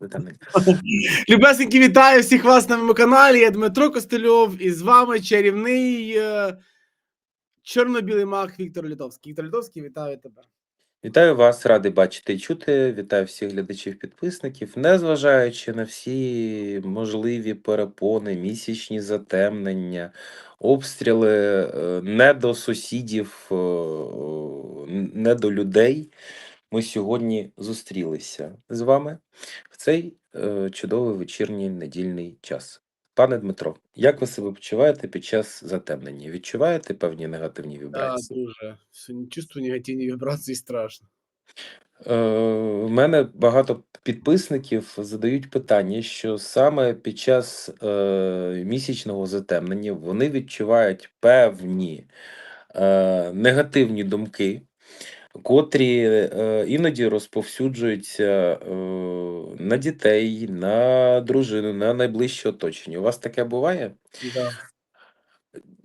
затемнення. Любесенькі, вітаю всіх вас на моєму каналі. Я Дмитро Костельов і з вами чарівний е, чорно-білий маг Віктор Літовський. Віктор Літовський, вітаю тебе. Вітаю вас, радий бачити і чути. Вітаю всіх глядачів, підписників. Незважаючи на всі можливі перепони, місячні затемнення, обстріли е, не до сусідів, е, не до людей. Ми сьогодні зустрілися з вами в цей е, чудовий вечірній недільний час. Пане Дмитро, як ви себе почуваєте під час затемнення? Відчуваєте певні негативні вібрації? дуже. Сьогодні Чувствую негативні вібрації страшно. Е, У мене багато підписників задають питання, що саме під час е, місячного затемнення вони відчувають певні е, негативні думки, котрі е, іноді розповсюджуються е, на дітей, на дружину, на найближче оточення. У вас таке буває? Да.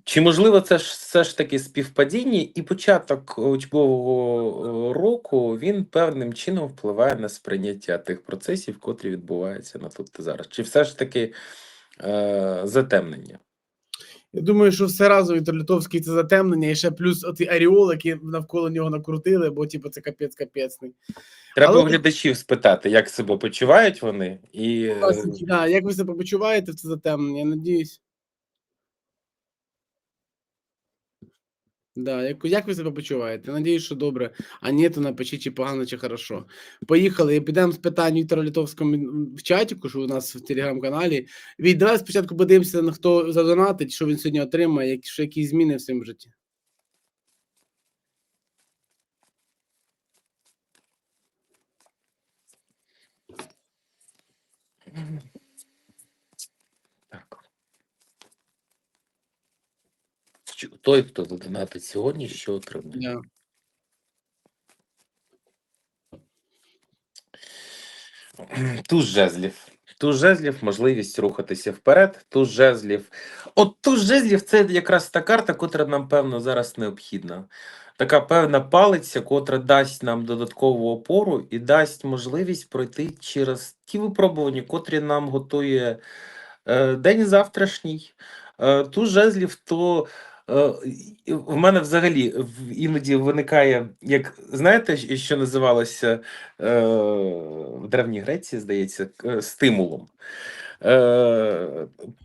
Чи можливо це ж все ж таки співпадіння, і початок учбового е, року він певним чином впливає на сприйняття тих процесів, котрі відбуваються на тут і зараз? Чи все ж таки е, затемнення? Я думаю, що все разом Вітер Лютовський це затемнення, і ще плюс оті аріоли, які навколо нього накрутили, бо типу це капець капецний. Треба Але- у глядачів спитати, як себе почувають вони, і Да, як ви себе почуваєте в це затемнення? Я надіюсь. Да, як, як ви себе почуваєте? Надіюсь, що добре. А ні, то напишіть, чи погано, чи хорошо. Поїхали. і Підемо з питань Віктора Літовського в чаті, що у нас в телеграм-каналі. Від давай спочатку подивимося, на хто задонатить, що він сьогодні отримає, як, що які зміни в своєму житті. так. Що- Той, хто задонатить сьогодні, що отримає? Да. Туз жезлів. Туз жезлів, можливість рухатися вперед. Туз жезлів. От туз жезлів це якраз та карта, котра нам, певно, зараз необхідна. Така певна палиця, котра дасть нам додаткову опору і дасть можливість пройти через ті випробування, котрі нам готує е, день завтрашній. Е, туз жезлів, то в мене взагалі іноді виникає, як знаєте, що називалося е, в Древній Греції, здається, е, стимулом. Е,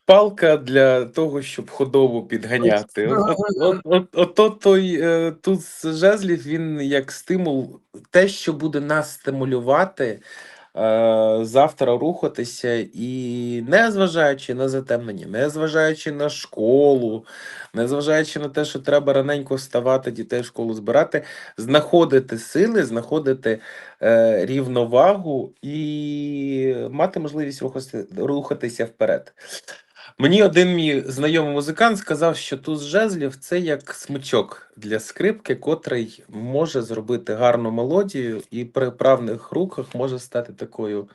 палка для того, щоб худобу підганяти. От, от, от, от, от, от той е, тут з жезлів він як стимул, те, що буде нас стимулювати е, завтра рухатися, і не зважаючи на затемнення, не зважаючи на школу, не зважаючи на те, що треба раненько вставати, дітей в школу збирати, знаходити сили, знаходити е, рівновагу і мати можливість рухатися вперед. Мені один мій знайомий музикант сказав, що туз жезлів це як смичок для скрипки, котрий може зробити гарну мелодію, і при правних руках може стати такою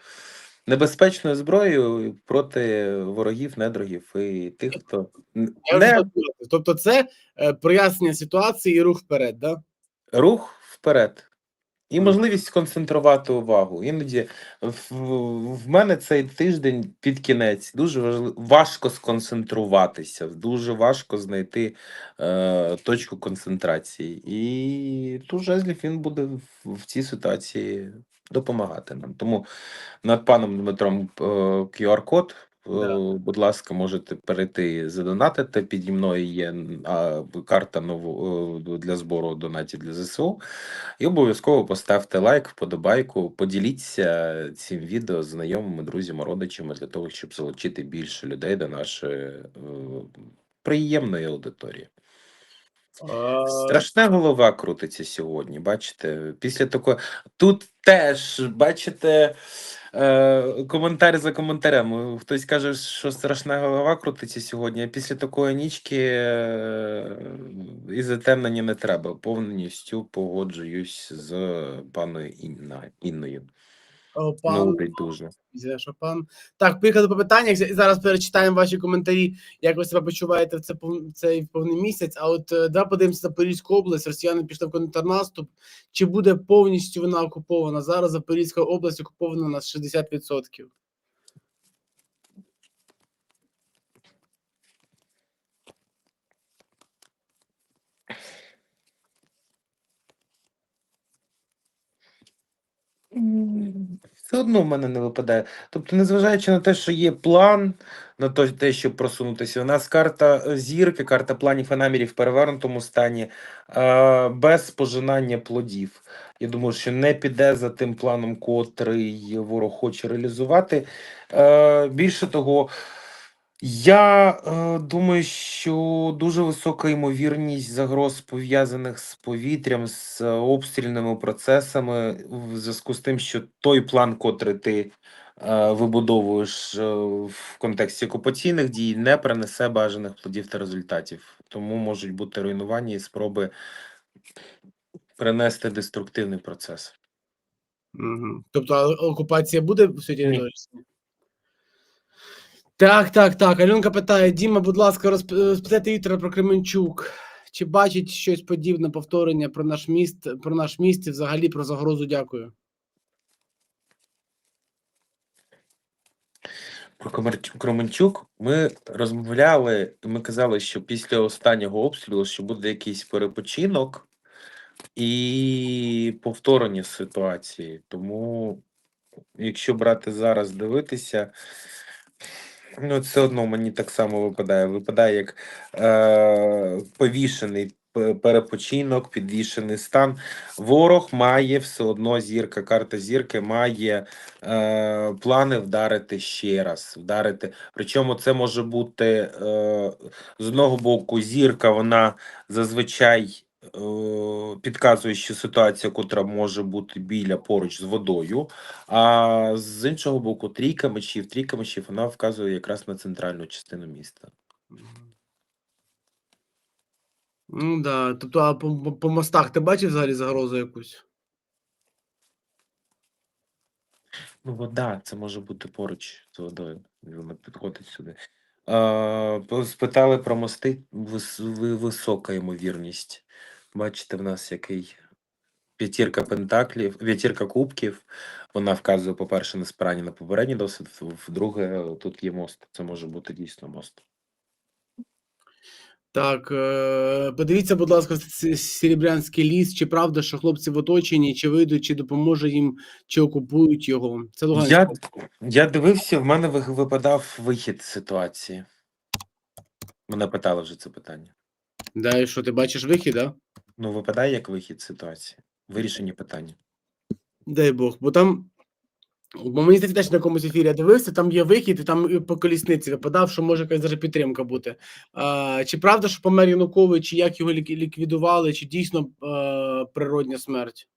небезпечною зброєю проти ворогів, недругів і тих, хто не. Тобто, це е, прояснення ситуації і рух вперед, да? рух вперед. І можливість сконцентрувати увагу. Іноді в, в мене цей тиждень під кінець дуже важливо, важко сконцентруватися, дуже важко знайти е, точку концентрації. І тут жезлів він буде в, в цій ситуації допомагати нам. Тому над паном Дмитром е, QR-код. Е, Да. Будь ласка, можете перейти задонатити. Піді мною є карта нову е, для збору донатів для ЗСУ. І обов'язково поставте лайк, вподобайку, поділіться цим відео з знайомими, друзями, родичами для того, щоб залучити більше людей до нашої е, приємної аудиторії. Страшна голова крутиться сьогодні. Бачите, після такого тут теж бачите. Е, коментар за коментарем. Хтось каже, що страшна голова крутиться сьогодні, а після такої нічки е, і затемнення не треба. Повністю погоджуюсь з паною Інною. О, Пан дуже. Зі Шопан. Так, поїхали по питаннях. Зараз перечитаємо ваші коментарі, як ви себе почуваєте в це цей повний місяць. А от е, давай подивимося Запорізьку область. Росіяни пішли в контрнаступ. Чи буде повністю вона окупована? Зараз Запорізька область окупована на 60%. М, Все одно в мене не випадає. Тобто, незважаючи на те, що є план на те, щоб просунутися, у нас карта е, зірки, карта планів і намірів в перевернутому стані е, без пожинання плодів. Я думаю, що не піде за тим планом, котрий ворог хоче реалізувати. Е, більше того, я е, думаю, що дуже висока ймовірність загроз пов'язаних з повітрям, з е, обстрільними процесами, в зв'язку з тим, що той план, котрий ти е, вибудовуєш е, в контексті окупаційних дій, не принесе бажаних плодів та результатів. Тому можуть бути руйнування і спроби принести деструктивний процес. Угу. Тобто а окупація буде в світі Ні. Так, так, так. Альонка питає: Діма, будь ласка, розпитайте Віктора про Кременчук. Чи бачить щось подібне повторення про наш міст, про наш міст і взагалі про загрозу? Дякую. Про Кременчук ми розмовляли, ми казали, що після останнього обстрілу що буде якийсь перепочинок і повторення ситуації. Тому, якщо брати зараз дивитися, ну все одно мені так само випадає. Випадає як е, повішений перепочинок, підвішений стан. Ворог має все одно зірка, карта зірки має е, плани вдарити ще раз. Вдарити. Причому це може бути е, з одного боку, зірка, вона зазвичай підказує, що ситуація, котра може бути біля поруч з водою. А з іншого боку, трійка мечів, трійка мечів, вона вказує якраз на центральну частину міста. Ну да. Тобто, а по, по- мостах ти бачив взагалі загрозу якусь? Ну, вода, це може бути поруч з водою. Вона підходить сюди. По- спитали про мости. Вис, висока ймовірність. Бачите, в нас який п'ятірка пентаклів, п'ятірка кубків. Вона вказує, по-перше, на спирання на попередній досвід, в-друге, тут є мост. Це може бути дійсно мост. Так, е, подивіться, будь ласка, Серебрянський ліс. Чи правда, що хлопці в оточенні, чи вийдуть, чи допоможе їм, чи окупують його? Це Луганська. Я, я дивився, в мене випадав вихід з ситуації. Мене питали вже це питання. Да, і що ти бачиш вихід, да? Ну, випадає як вихід ситуації. Вирішення питання. Дай Бог, бо там. Бо мені здається, теж на якомусь ефірі я дивився, там є вихід, і там по колісниці випадав, що може якась даже підтримка бути. А, чи правда, що помер Янукович, чи як його лік- ліквідували, чи дійсно е, природня смерть?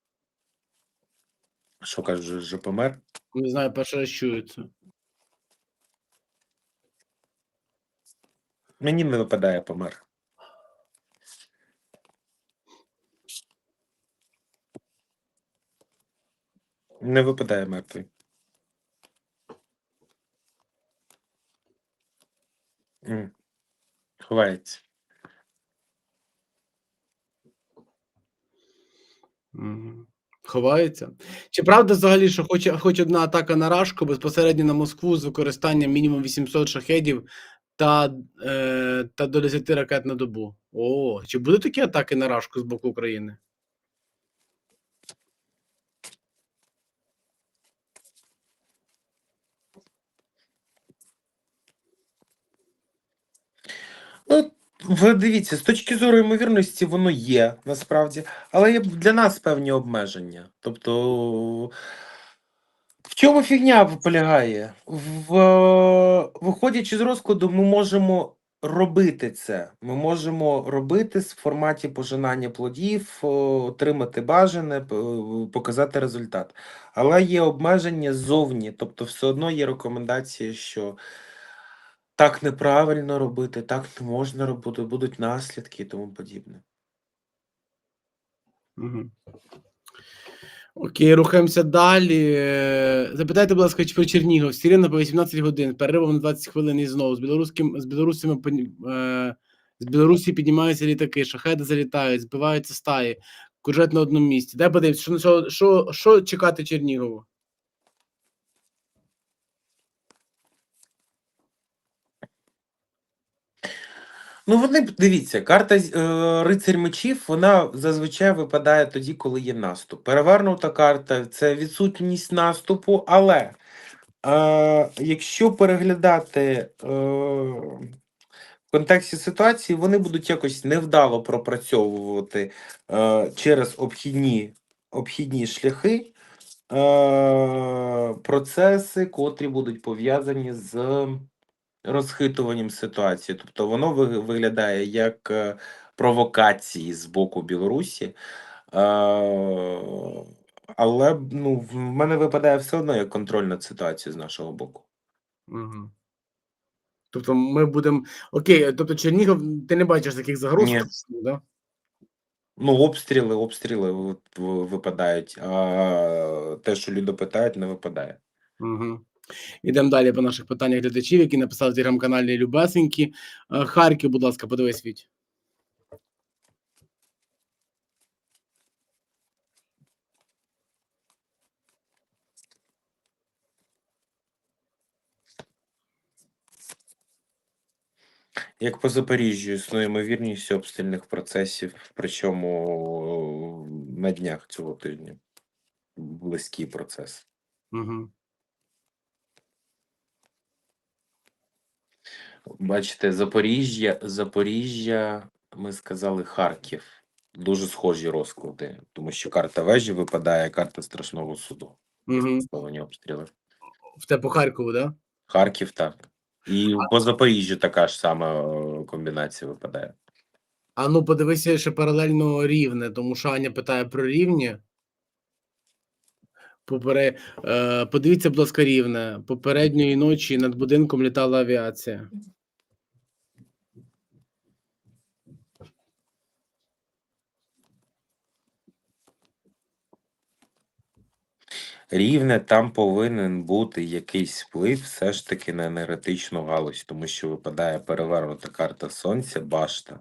Що кажеш, що помер? Не знаю, перший раз чую це. Мені не випадає помер. Не випадає мертвий. Ховається. Ховається. Чи правда взагалі, що хоч, хоч одна атака на Рашку безпосередньо на Москву з використанням мінімум 800 шахедів та, е, та до 10 ракет на добу? О, чи будуть такі атаки на Рашку з боку України? Ну, ви дивіться, з точки зору ймовірності, воно є насправді, але є для нас певні обмеження. Тобто, в чому фігня полягає? В, виходячи з розкладу, ми можемо робити це. Ми можемо робити в форматі пожинання плодів, отримати бажане, показати результат. Але є обмеження ззовні, тобто, все одно є рекомендації, що. Так неправильно робити, так не можна робити, будуть наслідки і тому подібне. Угу. Окей, рухаємося далі. Запитайте, будь ласка, про Чернігов. Сирена по 18 годин, переривом на 20 хвилин і знову. З білоруським з білорусами е, з Білорусі піднімаються літаки, шахеди залітають, збиваються стаї, куржать на одному місці. Дай подивитися, що, що, що, що чекати Чернігову? Ну, вони дивіться, карта е, рицарь мечів, вона зазвичай випадає тоді, коли є наступ. Перевернута карта це відсутність наступу, але е, якщо переглядати е, в контексті ситуації, вони будуть якось невдало пропрацьовувати е, через обхідні, обхідні шляхи е, процеси, котрі будуть пов'язані з розхитуванням ситуації. Тобто воно виглядає як е, провокації з боку Білорусі. Е, але ну, в мене випадає все одно як контроль над ситуацією з нашого боку. Угу. Тобто ми будемо. Окей, тобто Чернігов, ти не бачиш таких загроз? Ні. Да? Ну, обстріли, обстріли випадають, а те, що люди питають, не випадає. Угу. Ідемо далі по наших питаннях глядачів, які написали в телеграм-каналі Любесенькі. Е, Харків, будь ласка, подивись Віть. Як по Запоріжжю існує ймовірність обстрільних процесів, причому на днях цього тижня. Близький процес. Угу. Бачите, Запоріжжя, Запоріжжя, ми сказали Харків. Дуже схожі розклади, тому що карта вежі випадає, карта страшного суду. Угу. Обстріли. В те по Харкову, да? Харків так. І по Запоріжжю така ж сама е, комбінація випадає. А ну подивися ще паралельно рівне, тому що Аня питає про рівні. Попере... Подивіться, будь ласка, рівне. Попередньої ночі над будинком літала авіація. Рівне там повинен бути якийсь вплив все ж таки на енергетичну галузь, тому що випадає перевернута карта сонця, башта,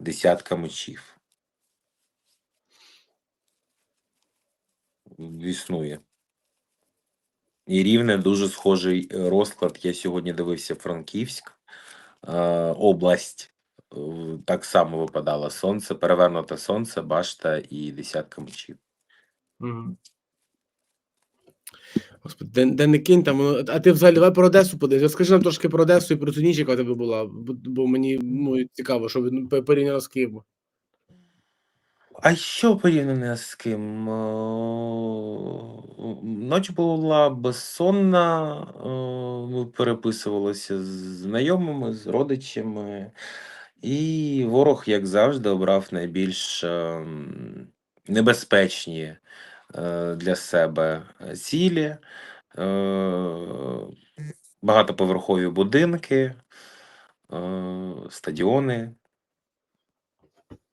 десятка мечів. Існує. І рівне дуже схожий е, розклад. Я сьогодні дивився Франківськ, е, область. Е, Так само випадало сонце, перевернуте сонце, башта і десятка мечів. Господи, де, де не кинь там, а ти взагалі давай про Одесу подивись. Розкажи нам трошки про Одесу і про цю ніч, яка тебе була, бо, мені ну, цікаво, що по- порівняно з Києвом. А що порівняно з ким? О, Ніч була безсонна, ми переписувалися з знайомими, з родичами, і ворог, як завжди, обрав найбільш ем, небезпечні е, для себе е, цілі, е, багатоповерхові будинки, е, стадіони,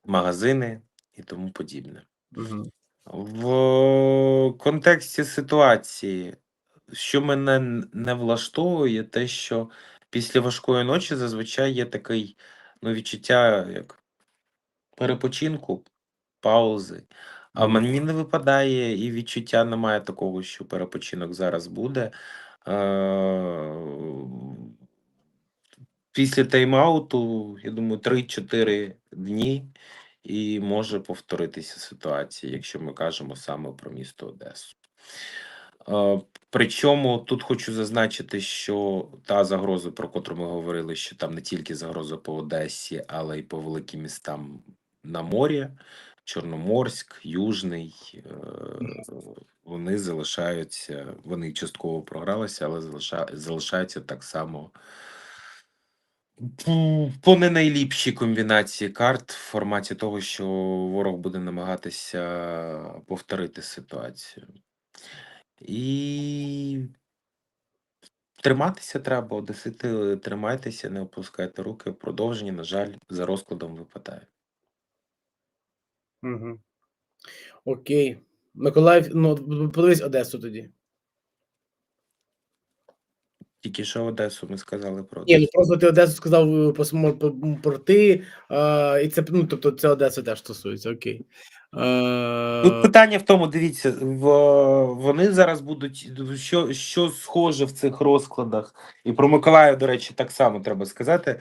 магазини і тому подібне. Угу. В контексті ситуації, що мене не влаштовує, те, що після важкої ночі зазвичай є такий ну, відчуття як перепочинку, паузи. А мені не випадає і відчуття немає такого, що перепочинок зараз буде. Е, Після тайм-ауту, я думаю, 3-4 дні і може повторитися ситуація, якщо ми кажемо саме про місто Одесу. Е, Причому тут хочу зазначити, що та загроза, про котру ми говорили, що там не тільки загроза по Одесі, але й по великим містам на морі, Чорноморськ, Южний, е, вони залишаються, вони частково програлися, але залишаються так само по не найліпшій комбінації карт в форматі того, що ворог буде намагатися повторити ситуацію. І триматися треба, одесити, тримайтеся, не опускайте руки. Продовження, на жаль, за розкладом випадає. Угу. Окей. Миколаїв, ну подивись Одесу тоді. Тільки що Одесу ми сказали про Ні, ну просто ти Одесу сказав е, по порти, а, і це ну, тобто це Одеса теж стосується, окей. Тут Е, питання в тому, дивіться, в, вони зараз будуть що, що схоже в цих розкладах, і про Миколаїв, до речі, так само треба сказати.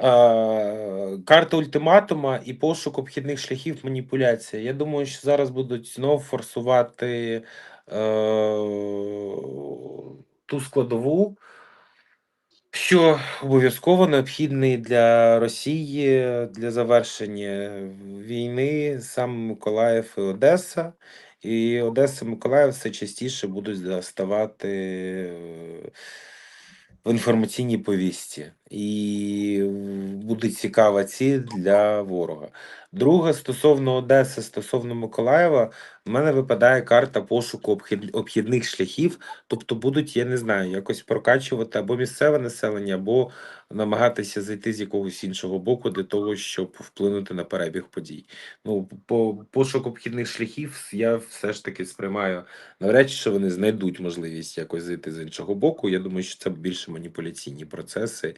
Е, карта ультиматума і пошук обхідних шляхів маніпуляція. Я думаю, що зараз будуть знов форсувати е, ту складову, що обов'язково необхідний для Росії для завершення війни сам Миколаїв і Одеса. І Одеса і Миколаїв все частіше будуть ставати е, в інформаційній повісті. І буде цікава ціль для ворога. Друге, стосовно Одеси, стосовно Миколаєва, в мене випадає карта пошуку обхід- обхідних шляхів. Тобто будуть, я не знаю, якось прокачувати або місцеве населення, або намагатися зайти з якогось іншого боку для того, щоб вплинути на перебіг подій. Ну, по пошук обхідних шляхів я все ж таки сприймаю навряд чи що вони знайдуть можливість якось зайти з іншого боку. Я думаю, що це більше маніпуляційні процеси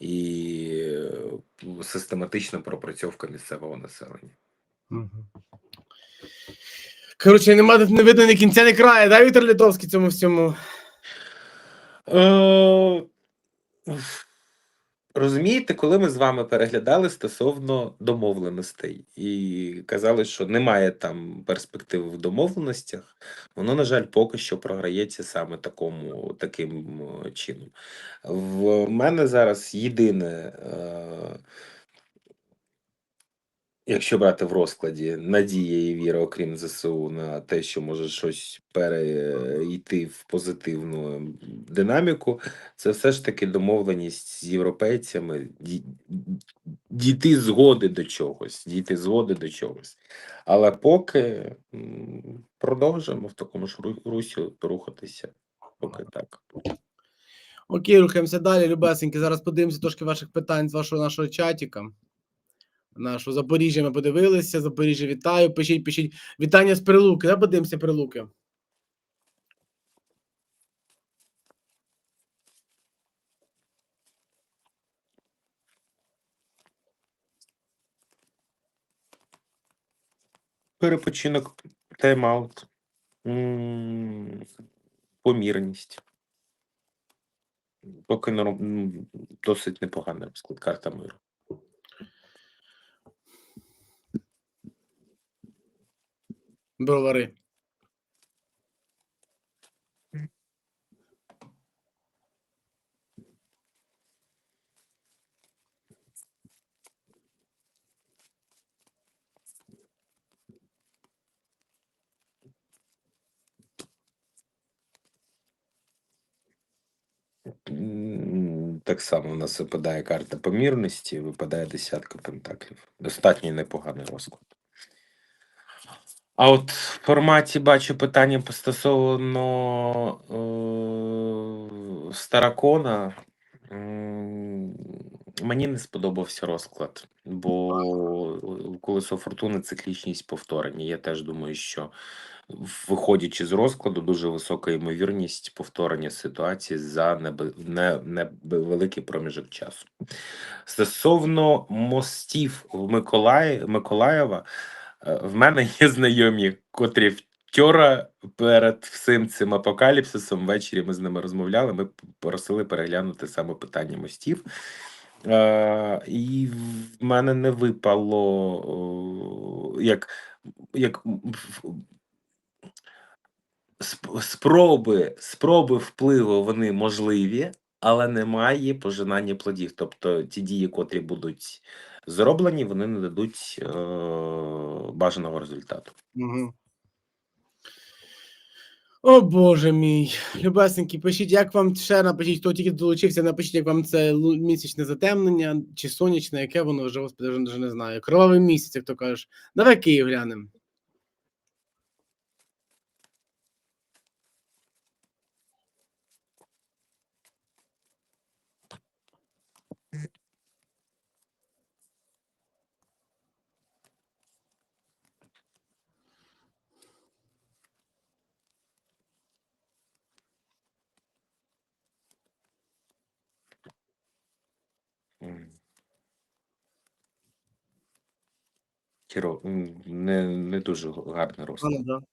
і е, систематична пропрацьовка місцевого населення. Коротше, нема не видно ні кінця, ні краю, да, Віктор Литовський цьому всьому. Розумієте, коли ми з вами переглядали стосовно домовленостей і казали, що немає там перспективи в домовленостях, воно, на жаль, поки що програється саме такому, таким е, чином. В мене зараз єдине, е, якщо брати в розкладі надія і віра, окрім ЗСУ, на те, що може щось перейти в позитивну динаміку, це все ж таки домовленість з європейцями, дійти згоди до чогось, дійти згоди до чогось. Але поки продовжуємо в такому ж ру- русі рухатися. Поки так. Окей, рухаємося далі, любесеньки. Зараз подивимося трошки ваших питань з вашого нашого чатіка. Нашого Запоріжжя ми подивилися. Запоріжжя вітаю. Пишіть, пишіть. Вітання з Прилуки. Да, подивимося Прилуки. Перепочинок, тайм-аут, помірність. Поки досить непоганий розклад карта миру. Бровари. Так само у нас випадає карта помірності, випадає десятка пентаклів. Достатньо непоганий розклад. А от в форматі бачу питання стосовно е, Старакона. Мені не сподобався розклад, бо колесо фортуни циклічність повторення. Я теж думаю, що виходячи з розкладу, дуже висока ймовірність повторення ситуації за невеликий проміжок часу. Стосовно мостів в Миколаї, Миколаєва, в мене є знайомі, котрі вчора перед всім цим апокаліпсисом ввечері ми з ними розмовляли. Ми просили переглянути саме питання мостів. Е, і в мене не випало о, як, як спроби, спроби впливу вони можливі, але немає пожинання плодів. Тобто ті дії, котрі будуть зроблені, вони не дадуть е, бажаного результату. Угу. О Боже мій. Любесенькі, пишіть, як вам ще напишіть, хто тільки долучився, напишіть, як вам це місячне затемнення чи сонячне, яке воно вже, господи, вже, вже не знаю. Кровавий місяць, як то кажеш. Давай Київ глянемо. Хіро, м, не, не дуже гарний розклад. Погано, да?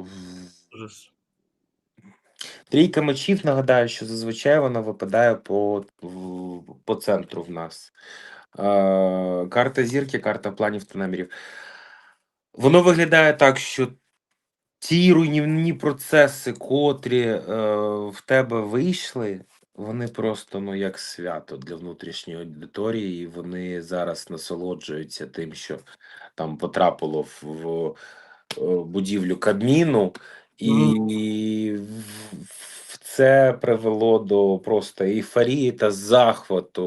В- Ужас. Трійка мечів, нагадаю, що зазвичай вона випадає по, в- по центру в нас. Е, карта зірки, карта планів та намірів. Воно виглядає так, що ті руйнівні процеси, котрі е, в тебе вийшли, вони просто ну як свято для внутрішньої аудиторії, і вони зараз насолоджуються тим, що там потрапило в, в е, будівлю Кабміну, і в- в- це привело до просто ейфорії та захвату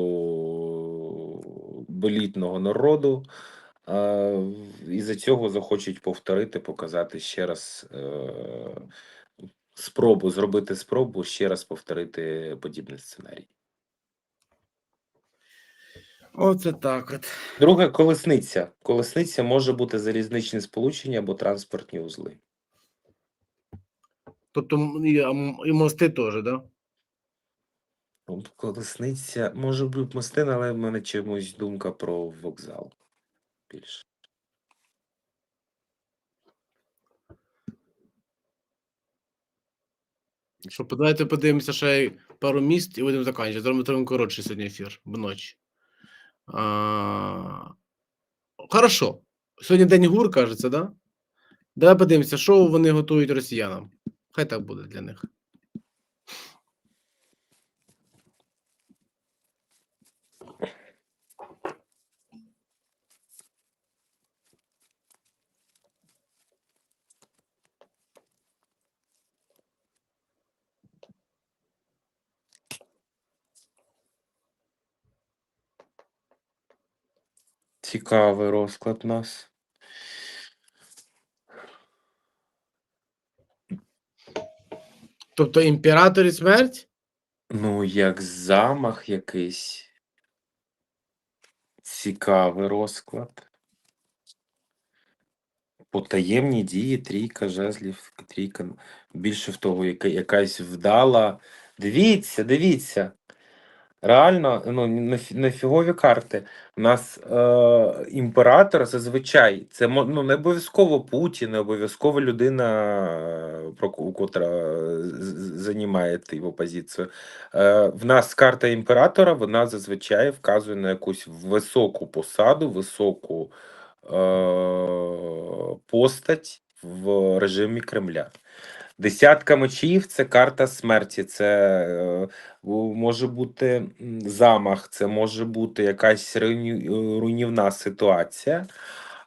болітного народу. Е, І за цього захочуть повторити, показати ще раз е, спробу, зробити спробу ще раз повторити подібний сценарій. Оце так от. Друге, колесниця. Колесниця може бути залізничне сполучення або транспортні узли. Тобто і, і мости теж, да? Ну, Колесниця може бути мостин, але в мене чомусь думка про вокзал більше. Що, давайте подивимося ще пару міст і будемо закінчувати. Зробимо трохи коротший сьогодні ефір вночі. А... Хорошо. Сьогодні день гур, кажеться, да? Давай подивимося, що вони готують росіянам. Хай так буде для них. Цікавий розклад у нас. Тобто імператор і смерть? Ну, як замах якийсь. Цікавий розклад. Потаємні дії, трійка жезлів, трійка. Більше в того, яка, якась вдала. Дивіться, дивіться. Реально, ну, не, фі- не фігові карти. У нас е, імператор зазвичай це ну, не обов'язково Путін, не обов'язково людина, е, про котра е, займає його позицію. Е, в нас карта імператора, вона зазвичай вказує на якусь високу посаду, високу е, постать в режимі Кремля. Десятка мечів це карта смерті. Це е, може бути замах, це може бути якась е, руйнівна ситуація.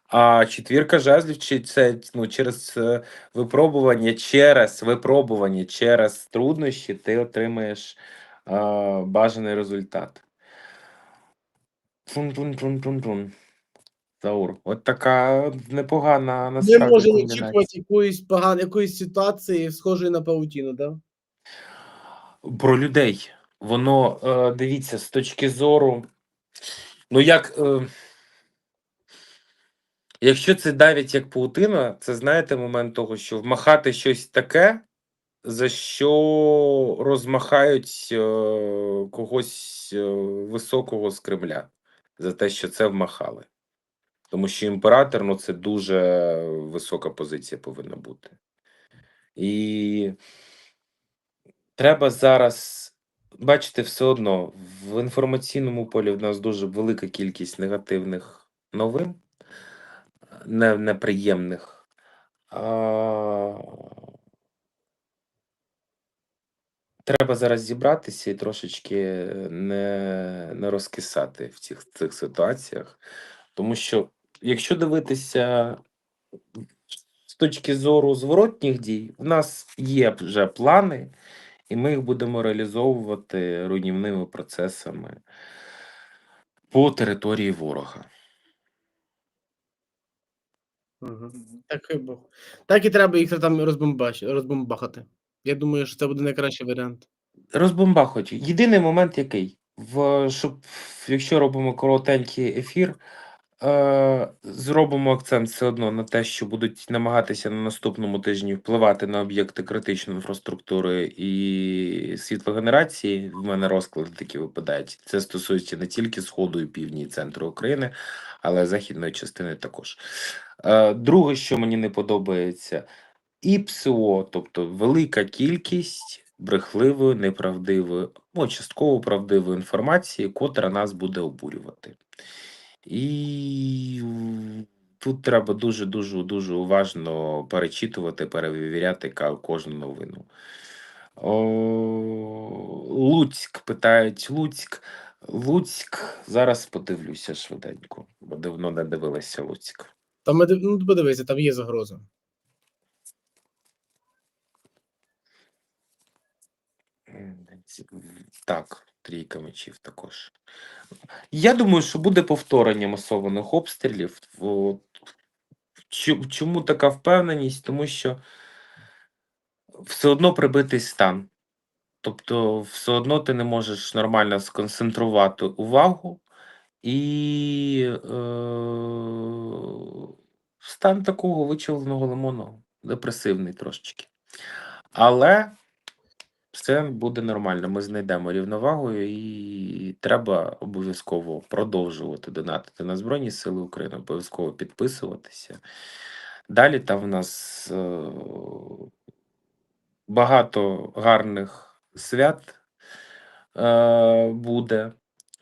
А четвірка жезлів чи це ну, через е, випробування, через випробування, через труднощі ти отримаєш е, бажаний результат. Тун-тун-тун-тун-тун. Заур. От така непогана Не насправді може комбінація. очікувати якоїсь поганої якоїсь ситуації, схожої на паутіну, да? Про людей. Воно, е, дивіться, з точки зору. Ну, як. Е, якщо це давить як паутина, це знаєте момент того, що вмахати щось таке, за що розмахають е, когось е, високого з Кремля, за те, що це вмахали. Тому що імператор ну, це дуже висока позиція повинна бути. І треба зараз бачити все одно в інформаційному полі в нас дуже велика кількість негативних новин, не, неприємних. А... Треба зараз зібратися і трошечки не, не розкисати в цих, цих ситуаціях. Тому що, якщо дивитися з точки зору зворотніх дій, у нас є вже плани, і ми їх будемо реалізовувати руйнівними процесами по території ворога. Угу. Так, і Бог. так і треба їх там розбомбахати. Я думаю, що це буде найкращий варіант. Розбомбахують. Єдиний момент який, в, щоб, якщо робимо коротенький ефір, Е, зробимо акцент все одно на те, що будуть намагатися на наступному тижні впливати на об'єкти критичної інфраструктури і світлогенерації. В мене розклади такі випадають. Це стосується не тільки сходу і півдні і центру України, але західної частини також. Е, друге, що мені не подобається, і ПСО, тобто велика кількість брехливої, неправдивої, або частково правдивої інформації, котра нас буде обурювати. І тут треба дуже дуже дуже уважно перечитувати, перевіряти кожну новину. О, Луцьк питають Луцьк. Луцьк. Зараз подивлюся швиденько, бо давно не дивилася Луцьк. Там ну, подивися, там є загроза. Так, трійка мечів також. Я думаю, що буде повторення масованих обстрілів. Чому така впевненість? Тому що все одно прибитий стан. Тобто, все одно ти не можеш нормально сконцентрувати увагу і е, стан такого вичавленого лимону, депресивний трошечки. Але все буде нормально. Ми знайдемо рівновагу, і треба обов'язково продовжувати донатити на Збройні Сили України, обов'язково підписуватися. Далі там в нас е, багато гарних свят е, буде.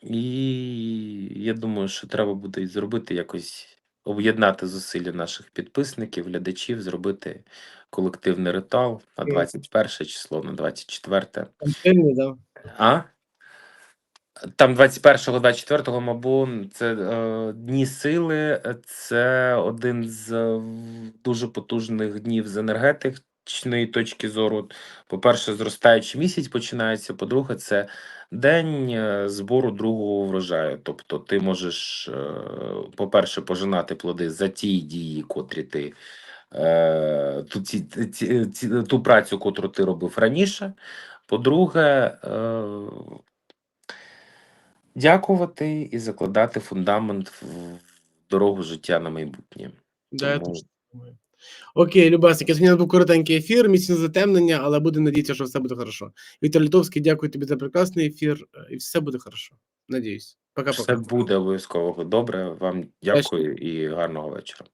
І я думаю, що треба буде зробити якось об'єднати зусилля наших підписників, глядачів, зробити колективний ритуал на 21 число, на 24. Там да? А? Там 21-го, 24-го, мабуть, це е, Дні сили, це один з е, дуже потужних днів з енергетичної точки зору. По-перше, зростаючий місяць починається. По-друге, це день е, збору другого врожаю. Тобто, ти можеш, е, по-перше, пожинати плоди за ті дії, котрі ти. Е, ту, ці, ці, ці, ту працю, котру ти робив раніше. По-друге, дякувати і закладати фундамент в дорогу життя на майбутнє. Да, я теж думаю. Окей, Любасик, я сьогодні був коротенький ефір, місяць затемнення, але буде надіятися, що все буде хорошо. Віктор Литовський, дякую тобі за прекрасний ефір, е, і все буде хорошо. Надіюсь. Пока-пока. Все буде обов'язково добре. Вам дякую і гарного вечора.